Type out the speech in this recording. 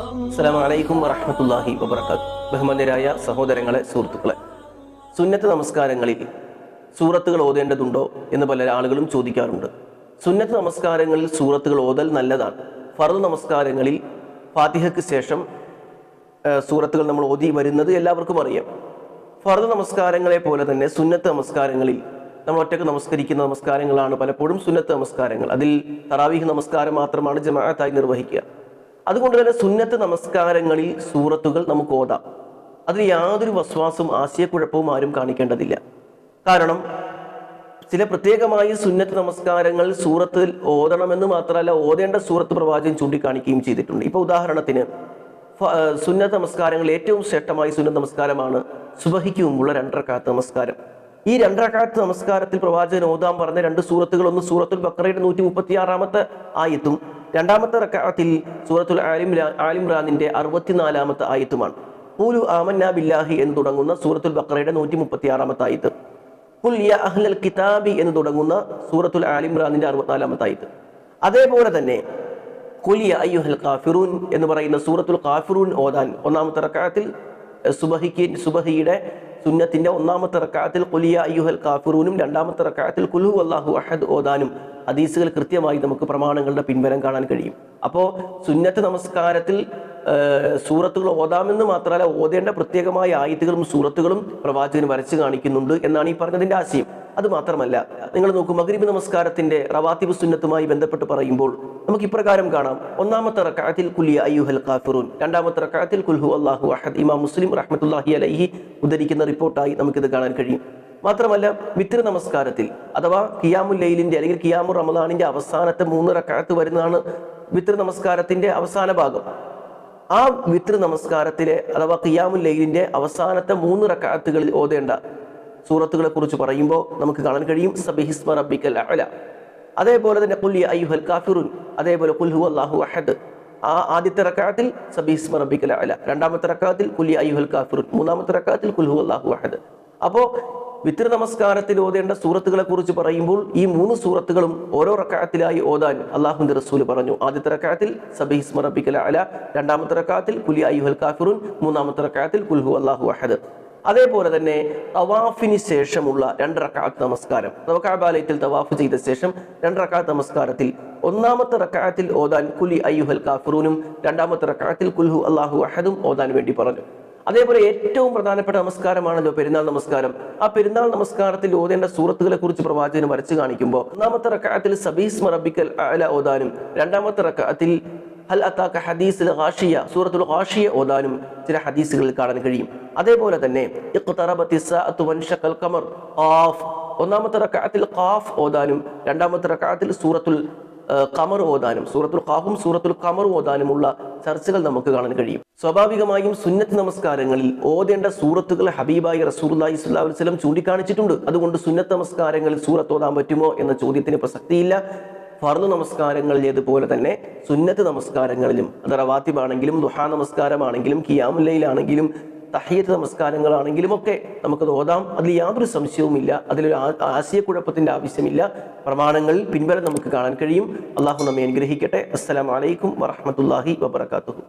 അസ്സലാമു അലൈക്കും വറഹ്മത്തുള്ളാഹി വബറകാത്ത് ബഹുമാന്യരായ സഹോദരങ്ങളെ സുഹൃത്തുക്കളെ സുന്നത്ത് നമസ്കാരങ്ങളിൽ സൂറത്തുകൾ ഓതേണ്ടതുണ്ടോ എന്ന് പല ആളുകളും ചോദിക്കാറുണ്ട്. സുന്നത്ത് നമസ്കാരങ്ങളിൽ സൂറത്തുകൾ ഓതൽ നല്ലതാണ്. ഫറു നമസ്കാരങ്ങളിൽ ഫാത്തിഹയ്ക്ക് ശേഷം സൂറത്തുകൾ നമ്മൾ ഓതി വരുന്നത് എല്ലാവർക്കും അറിയാം. ഫറു നമസ്കാരങ്ങളെ പോലെ തന്നെ സുന്നത്ത് നമസ്കാരങ്ങളിൽ നമ്മൾ ഒറ്റയ്ക്ക് നമസ്കരിക്കുന്ന നമസ്കാരങ്ങളാണ് പലപ്പോഴും സുന്നത്ത് നമസ്കാരങ്ങൾ. അതിൽ തറാവീഹ് നമസ്കാരം മാത്രമാണ് ജമാഅത്തായി നിർവഹിക്കുക. അതുകൊണ്ട് തന്നെ സുന്നത്ത് നമസ്കാരങ്ങളിൽ സൂറത്തുകൾ നമുക്ക് ഓതാം. അതിൽ യാതൊരു വസ്വാസവും ആശയക്കുഴപ്പവും ആരും കാണിക്കേണ്ടതില്ല. കാരണം ചില പ്രത്യേകമായി സുന്നത്ത് നമസ്കാരങ്ങൾ സൂറത്തിൽ ഓതണമെന്ന് മാത്രമല്ല ഓതേണ്ട സൂറത്ത് പ്രവാചകൻ ചൂണ്ടിക്കാണിക്കുകയും ചെയ്തിട്ടുണ്ട്. ഇപ്പൊ ഉദാഹരണത്തിന് സുന്നത്ത് നമസ്കാരങ്ങളിൽ ഏറ്റവും ശ്രേഷ്ഠമായ സുന്നത്ത് നമസ്കാരമാണ് സുബഹിക്ക് മുമ്പുള്ള രണ്ടരക്കാലത്ത് നമസ്കാരം. ഈ രണ്ടരക്കാലത്ത് നമസ്കാരത്തിൽ പ്രവാചകൻ ഓതാൻ പറഞ്ഞ രണ്ട് സൂറത്തുകൾ ഒന്ന് സൂറത്തുൽ ബക്കറയുടെ നൂറ്റി മുപ്പത്തി ആറാമത്തെ ആയത്തും രണ്ടാമത്തെ റക്കാത്തിൽ സൂറത്തുൽ ആലിം ആലിംറാനിന്റെ അറുപത്തിനാലാമത്തെ ആയത്തുമാണ്. പൂലു ആമന്ന ബില്ലാഹി എന്ന് തുടങ്ങുന്ന സൂറത്തുൽ ബക്കറയുടെ നൂറ്റി മുപ്പത്തി ആറാമത്തെ ആയത്ത്. കുൽ യ അഹ്ലൽ കിതാബി എന്ന് തുടങ്ങുന്ന സൂറത്തുൽ ആലിംറാനിന്റെ അറുപത്തിനാലാമത്തെ ആയത്ത്. അതേപോലെ തന്നെ കുലിയ അയ്യുഹൽ കാഫിറൂൻ എന്ന് പറയുന്ന സൂറത്തുൽ കാഫിറൂൻ ഓതാൻ ഒന്നാമത്തെ റക്കാത്തിൽ സുബഹിക്ക് സുബഹിയുടെ സുന്നത്തിന്റെ ഒന്നാമത്തെ റക്കാത്തിൽ കുലിയ അയ്യുഹൽ കാഫിറൂനും രണ്ടാമത്തെ റക്കാത്തിൽ കുലു അള്ളാഹു അഹദ് ഓദാനും ഹദീസുകൾ കൃത്യമായി നമുക്ക് പ്രമാണങ്ങളുടെ പിൻബലം കാണാൻ കഴിയും. അപ്പോൾ സുന്നത്ത് നമസ്കാരത്തിൽ സൂറത്തുകൾ ഓതാമെന്ന് മാത്രമല്ല ഓതേണ്ട പ്രത്യേകമായ ആയത്തുകളും സൂറത്തുകളും പ്രവാചകൻ വരച്ചു കാണിക്കുന്നുണ്ട് എന്നാണ് ഈ പറഞ്ഞതിന്റെ ആശയം. അത് മാത്രമല്ല നിങ്ങൾ നോക്കൂ മഗ്രിബ് നമസ്കാരത്തിന്റെ റവാത്തിബ് സുന്നത്തുമായി ബന്ധപ്പെട്ട് പറയുമ്പോൾ നമുക്ക് ഇപ്രകാരം കാണാം. ഒന്നാമത്തെ റക്കാത്തിൽ കുലിയ അയ്യുഹൽ കാഫിറൂൻ. രണ്ടാമത്തെ റക്കാത്തിൽ കുൽഹു അള്ളാഹു അഹദ്. ഇമാം മുസ്ലിം റഹ്മത്തുല്ലാഹി അലൈഹി ഉദ്ധരിക്കുന്ന റിപ്പോർട്ടായി നമുക്കിത് കാണാൻ കഴിയും. മാത്രമല്ല വിത്തിർ നമസ്കാരത്തിൽ അഥവാ കിയാമുൽ ലൈലിന്റെ അല്ലെങ്കിൽ കിയാമു റമദാനിന്റെ അവസാനത്തെ മൂന്ന് റക്കാത്ത് വരുന്നതാണ് വിത്തിർ നമസ്കാരത്തിന്റെ അവസാന ഭാഗം. ആ വിത്ര നമസ്കാരത്തിലെ അഥവാ ഖിയാമുൽ ലൈലിന്റെ അവസാനത്തെ മൂന്ന് റക്കാത്തുകളിൽ ഓതേണ്ട. സൂറത്തുകളെ കുറിച്ച് പറയുമ്പോൾ നമുക്ക് കാണാൻ കഴിയും സബിഹിസ്മ റബിക്കൽ അല അതേപോലെ തന്നെ കുല്ലി അയ്യുഹൽ കാഫിറുൻ. അതേപോലെ കുൽഹു അല്ലാഹു അഹദ്. ആ ആദ്യത്തെ റക്കാത്തിൽ സബിഹിസ്മ റബിക്കൽ അല രണ്ടാമത്തെ റക്കാത്തിൽ കുല്ലി അയ്യുഹൽ കാഫിറുൻ. മൂന്നാമത്തെ റക്കാത്തിൽ കുൽഹു അല്ലാഹു അഹദ്. അപ്പോൾ വിത്തിർ നമസ്കാരത്തിൽ ഓതേണ്ട സൂറത്തുകളെ കുറിച്ച് പറയുമ്പോൾ ഈ മൂന്ന് സൂറത്തുകളും ഓരോ റക്കാത്തിലായി ഓതാൻ അള്ളാഹുന്റെ റസൂൽ പറഞ്ഞു. ആദ്യത്തെ റക്കാത്തിൽ സബിഹിസ്മ റബ്ബിക്കൽ അല രണ്ടാമത്തെ റക്കാത്തിൽ കുലി അയ്യുഹൽ കാഫിറുൻ. മൂന്നാമത്തെ റക്കാത്തിൽ കുൽഹു അള്ളാഹു അഹദ്. അതേപോലെ തന്നെ തവാഫിന് ശേഷമുള്ള രണ്ട് റക്കാത്ത് നമസ്കാരം. തവക്കാബാലയത്തിൽ തവാഫ് ചെയ്ത ശേഷം രണ്ട് റക്കാത്ത് നമസ്കാരത്തിൽ ഒന്നാമത്തെ റക്കാത്തിൽ ഓതാൻ കുലി അയ്യുഹൽ കാഫിറൂനും രണ്ടാമത്തെ റക്കാത്തിൽ കുൽഹു അള്ളാഹു അഹദും ഓതാൻ വേണ്ടി പറഞ്ഞു. അതേപോലെ ഏറ്റവും പ്രധാനപ്പെട്ട നമസ്കാരമാണല്ലോ പെരുന്നാൾ നമസ്കാരം. ആ പെരുന്നാൾ നമസ്കാരത്തിൽ ഓതേണ്ട സൂറത്തുകളെ കുറിച്ച് പ്രവാചകന് വരച്ചു കാണിക്കുമ്പോൾ ഒന്നാമത്തെ റക്കാത്തിൽ സബീസ് മറബിക്കൽ അല ഓതാനും രണ്ടാമത്തെ റക്കാത്തിൽ ഹൽ അത്താക്ക ഹദീസിൽ ഹാഷിയ സൂറത്തുൽ ഹാഷിയ ഓതാനും ചില ഹദീസുകളിൽ കാണാൻ കഴിയും. അതേപോലെ തന്നെ ഖമർ ഖാഫ് ഒന്നാമത്തെ റക്കാത്തിൽ ഖാഫ് ഓതാനും രണ്ടാമത്തെ റക്കാത്തിൽ സൂറത്തുൽ കമർ ഓതാനും സൂറത്തുൽ ഖാഫും സൂറത്തുൽ കമർ ഓതാനുമുള്ള ചർച്ചകൾ നമുക്ക് കാണാൻ കഴിയും. സ്വാഭാവികമായും സുന്നത്ത് നമസ്കാരങ്ങളിൽ ഓതേണ്ട സൂറത്തുകൾ ഹബീബായി റസൂർലായി സ്വല്ലാ വസ്ലം ചൂണ്ടിക്കാണിച്ചിട്ടുണ്ട്. അതുകൊണ്ട് സുന്നത്ത് നമസ്കാരങ്ങളിൽ സൂറത്ത് ഓതാൻ പറ്റുമോ എന്ന ചോദ്യത്തിന് പ്രസക്തിയില്ല. ഫർദ് നമസ്കാരങ്ങളിലേതുപോലെ തന്നെ സുന്നത്ത് നമസ്കാരങ്ങളിലും അത് റവാത്തിബാണെങ്കിലും ദുഹാ നമസ്കാരമാണെങ്കിലും കിയാമുല്ലയിലാണെങ്കിലും തഹീത്ത് നമസ്കാരങ്ങളാണെങ്കിലും ഒക്കെ നമുക്കത് ഓതാം. അതിൽ യാതൊരു സംശയവുമില്ല. അതിലൊരു ആശയക്കുഴപ്പത്തിന്റെ ആവശ്യമില്ല. പ്രമാണങ്ങളിൽ പിൻബലം നമുക്ക് കാണാൻ കഴിയും. അള്ളാഹു നമ്മെ അനുഗ്രഹിക്കട്ടെ. അസ്സലാമലൈക്കും വറഹമത്തല്ലാഹി വബർക്കാത്തു